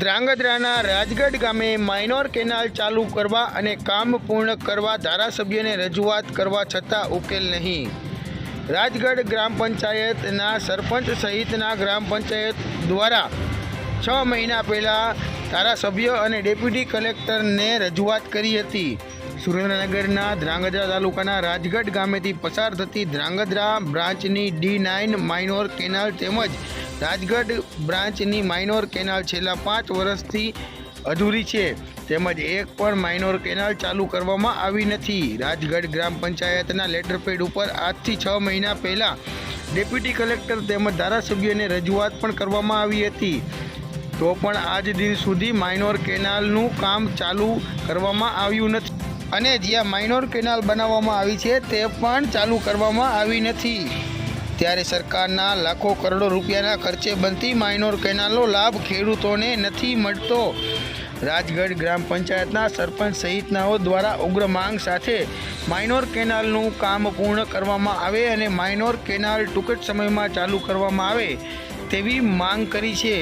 ધ્રાંગધ્રાના રાજગઢ ગામે minor canal ચાલુ કરવા અને કામ પૂર્ણ કરવા ધારાસભ્યને રજૂઆત કરવા છતાં ઉકેલ નહીં. રાજગઢ ગ્રામ પંચાયતના સરપંચ સહિતના ગ્રામ પંચાયત દ્વારા છ મહિના પહેલાં ધારાસભ્ય અને ડેપ્યુટી કલેક્ટરને રજૂઆત કરી હતી. સુરેન્દ્રનગરના ધ્રાંગધ્રા તાલુકાના રાજગઢ ગામેથી પસાર થતી ધ્રાંગધ્રા બ્રાન્ચની ડી નાઇન માઇનોર કેનાલ તેમજ રાજગઢ બ્રાન્ચની માઇનોર કેનાલ છેલ્લા પાંચ વર્ષથી અધૂરી છે. તેમજ એક પણ માઇનોર કેનાલ ચાલુ કરવામાં આવી નથી. રાજગઢ ગ્રામ પંચાયતના લેટરપેડ ઉપર આજથી છ મહિના પહેલાં ડેપ્યુટી કલેક્ટર તેમજ ધારાસભ્યને રજૂઆત પણ કરવામાં આવી હતી. તો પણ આજ દિન સુધી માઇનોર કેનાલનું કામ ચાલુ કરવામાં આવ્યું નથી. અને જ્યાં માઇનોર કેનાલ બનાવવામાં આવી છે, તે પણ ચાલુ કરવામાં આવી નથી. ત્યારે સરકારના લાખો કરોડો રૂપિયાના ખર્ચે બનતી માઇનોર કેનાલનો લાભ ખેડૂતોને નથી મળતો. રાજગઢ ગ્રામ પંચાયતના સરપંચ સહિતનાઓ દ્વારા ઉગ્ર માંગ સાથે માઇનોર કેનાલનું કામ પૂર્ણ કરવામાં આવે અને માઇનોર કેનાલ ટૂંક જ સમયમાં ચાલુ કરવામાં આવે તેવી માંગ કરી છે.